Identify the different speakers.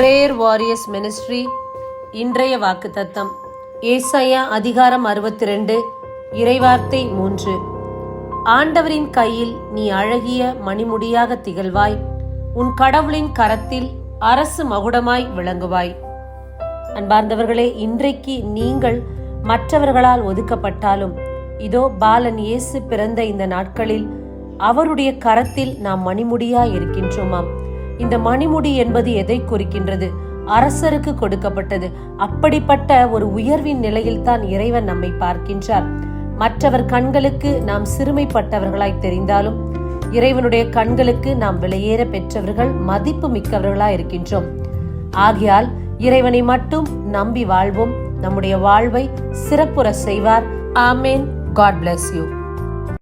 Speaker 1: Warriors ministry இன்றைய வாக்குத்தத்தம் ஏசாயா அதிகாரம் அறுபத்தி ரெண்டு இறைவார்த்தை மூன்று. ஆண்டவரின் கையில் நீ அழகிய மணிமுடியாக திகழ்வாய் உன் கடவுளின் கரத்தில் அரசு மகுடமாய் விளங்குவாய். அன்பார்ந்தவர்களே இன்றைக்கு நீங்கள் மற்றவர்களால் ஒதுக்கப்பட்டாலும் இதோ பாலன் இயேசு பிறந்த இந்த நாட்களில் அவருடைய கரத்தில் நாம் மணிமுடியா இருக்கின்றோமாம். இந்த மணிமுடி என்பது எதை குறிக்கின்றது? அரசருக்கு கொடுக்கப்பட்டது. அப்படிப்பட்ட ஒரு உயர்வின் நிலையில் தான் இறைவன் நம்மை பார்க்கின்றார். மற்றவர் கண்களுக்கு நாம் சிறுமைப்பட்டவர்களாய் தெரிந்தாலும் இறைவனுடைய கண்களுக்கு நாம் விலையேற பெற்றவர்கள் மதிப்பு மிக்கவர்களாய் இருக்கின்றோம். ஆகையால் இறைவனை மட்டும் நம்பி வாழ்வோம். நம்முடைய வாழ்வை சிறப்புற செய்வார். ஆமேன். God bless you